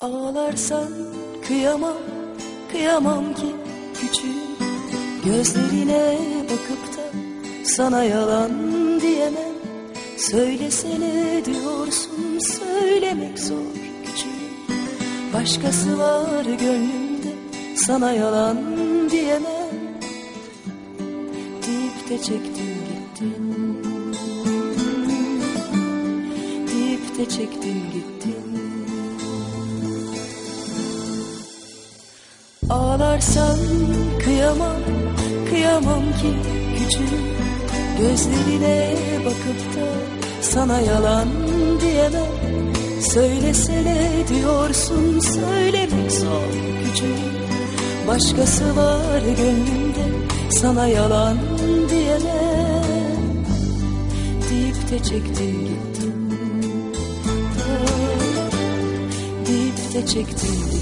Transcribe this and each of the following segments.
Ağlarsan kıyamam, kıyamam ki küçük Gözlerine bakıp da sana yalan diyemem. Söylesene diyorsun söylemek zor küçük Başkası var gönlümde sana yalan diyemem. Deyip de çektin gittin Deyip de çektin gittin Ağlarsan kıyamam, kıyamam ki küçük Gözlerine bakıp da sana yalan diyemem. Söylesene diyorsun söylemek zor küçük Başkası var gönlümde sana yalan diyemem. Deyip de çektin gittin. Ah, Deyip de çektin gittin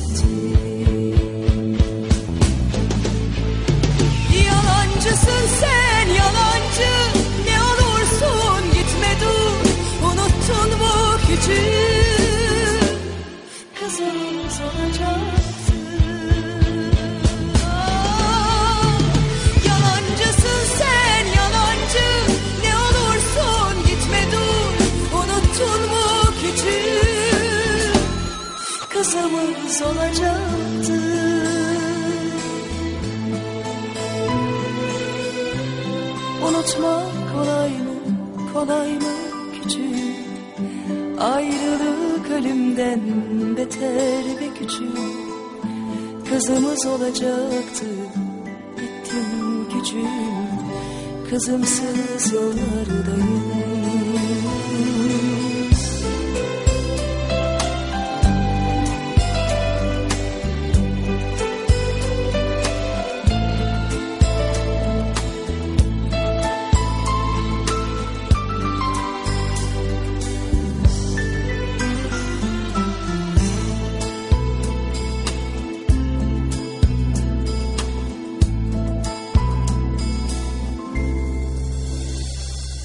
küçük Ayrılık ölümden beter ve küçük. Kızımız olacaktı, gittim küçük Kızımsız yollardayım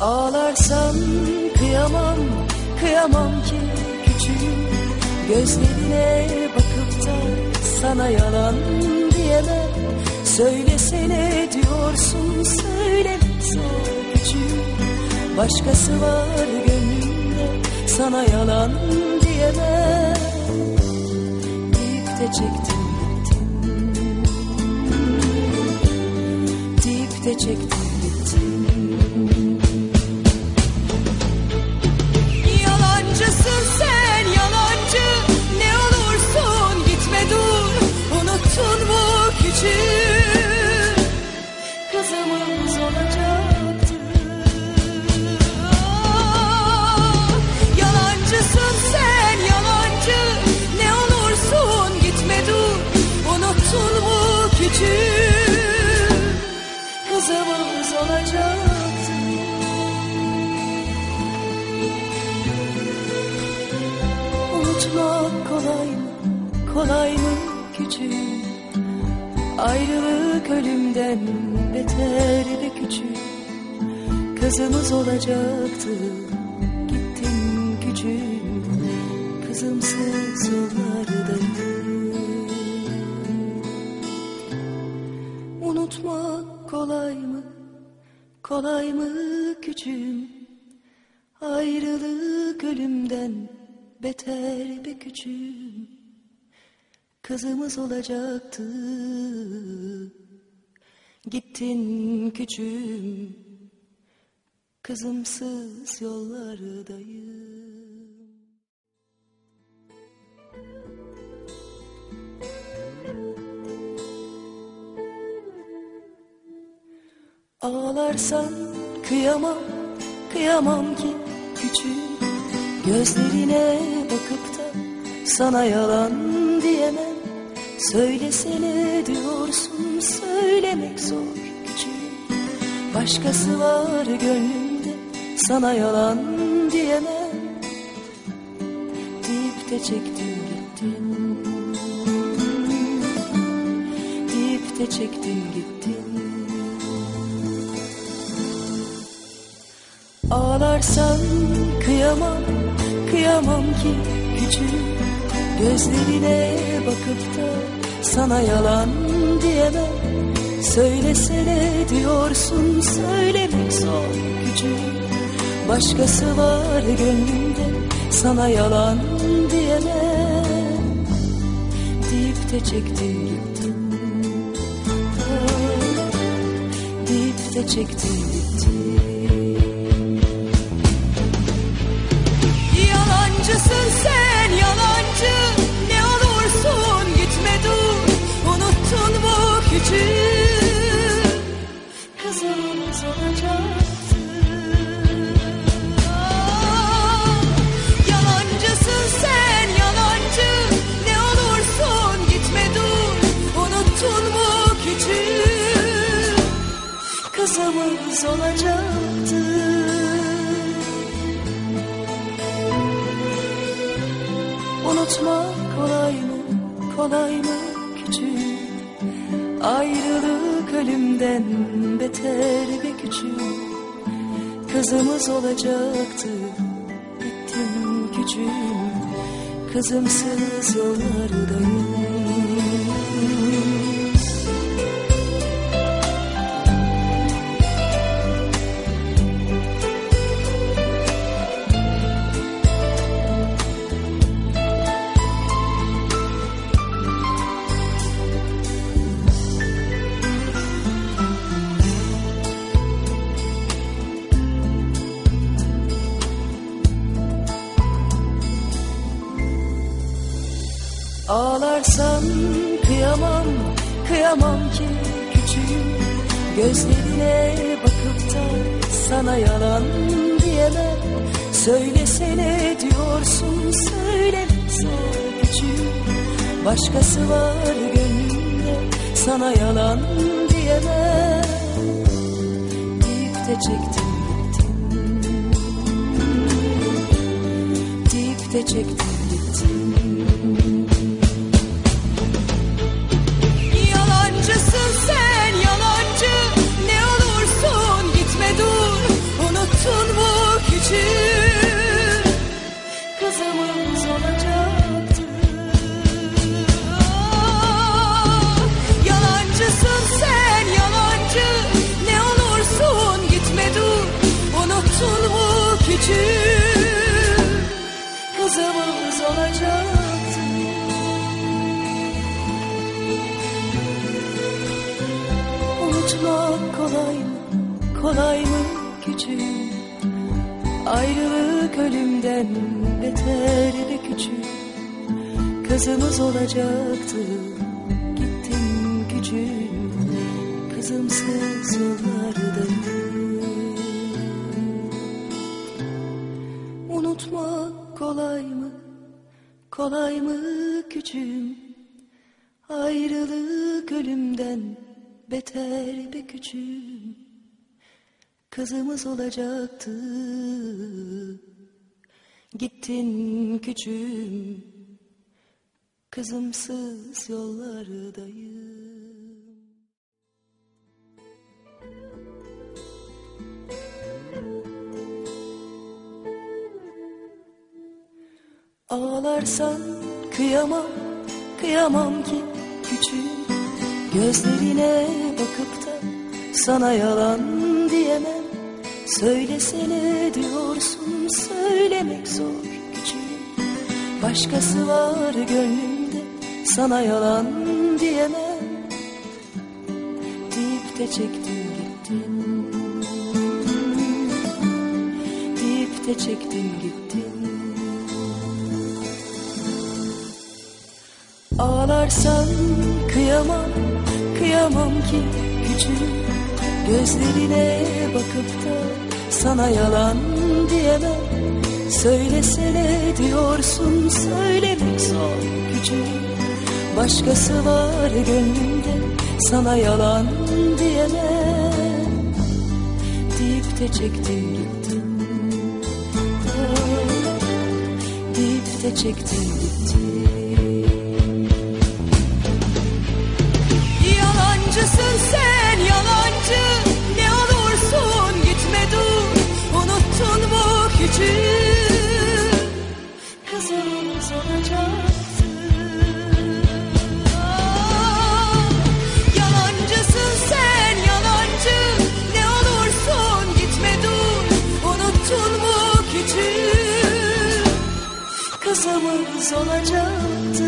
Ağlarsam kıyamam, kıyamam ki küçüğüm. Gözlerine bakıp da sana yalan diyemem. Söylesene diyorsun söylemek zor küçüğüm. Başkası var gönlümde sana yalan diyemem. Deyip de çektim gittim Deyip de çektim Unutmak kolay mı, kolay mı küçük Ayrılık ölümden beter ve küçük Kızımız olacaktı, gittin küçük Kızımsız yollardayım Unutmak kolay mı, kolay mı küçüğüm? Ayrılık ölümden beter be küçüğüm. Kızımız olacaktı. Gittin küçüğüm. Kızımsız yollardayım. Ağlarsan kıyamam, kıyamam ki küçük Gözlerine bakıp da sana yalan diyemem. Söylesene diyorsun söylemek zor küçük Başkası var gönlümde sana yalan diyemem. Deyip de çektin gittin Deyip de çektin gittin Ağlarsan kıyamam, kıyamam ki küçük Gözlerine bakıp da sana yalan diyemem. Söylesene diyorsun söylemek zor gücüm Başkası var gönlümde sana yalan diyemem. Deyip de çektin gittin Ah, Deyip de çektin küçük Ayrılık ölümden beter ve küçük. Kızımız olacaktı, gittim küçüğüm. Kızımsız yollardayım Ağlarsan kıyamam, kıyamam ki küçüğüm. Gözlerine bakıp da sana yalan diyemem. Söylesene diyorsun söylemek zor küçüğüm. Başkası var gönlümde sana yalan diyemem. Deyip de çektim gittim Deyip de çektim kolay mı, kolay mı küçüğüm? Ayrılık ölümden beter ve küçük Kızımız olacaktı, gittin küçüğüm. Kızımsız yollardayım Unutmak kolay mı, kolay mı küçüğüm? Ayrılık ölümden beter be küçüğüm Kızımız olacaktı. Gittin küçüğüm Kızımsız yollardayım. Ağlarsan kıyamam, kıyamam ki küçüğüm Gözlerine bakıp da sana yalan diyemem. Söylesene diyorsun söylemek zor küçüğüm Başkası var gönlümde sana yalan diyemem. Deyip de çektin gittin Deyip de çektin gittin Ağlarsan kıyamam, kıyamam ki küçüğüm Gözlerine bakıp da sana yalan diyemem. Söylesene diyorsun söylemek zor küçüğüm Başkası var gönlümde sana yalan diyemem. Deyip de çektin gittin Ah, Deyip de çektin gittin olacaktı.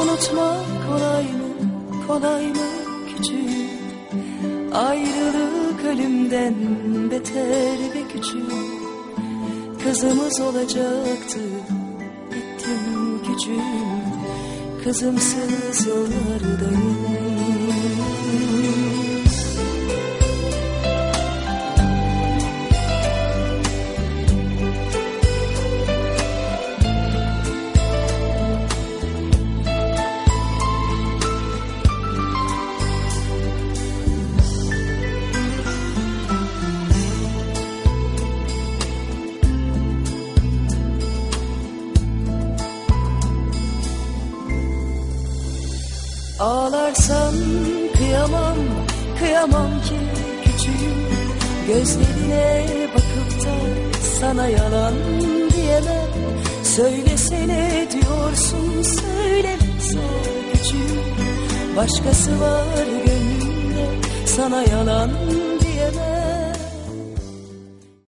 Unutmak kolay mı, kolay mı küçük Ayrılık ölümden beter ve küçük Kızımız olacaktı, bittim küçüğüm. Kızımsız yollardayım Ağlarsan kıyamam, kıyamam ki küçüğüm. Gözlerine bakıp da sana yalan diyemem. Söylesene diyorsun söylemez o küçüğüm. Başkası var gönlümde sana yalan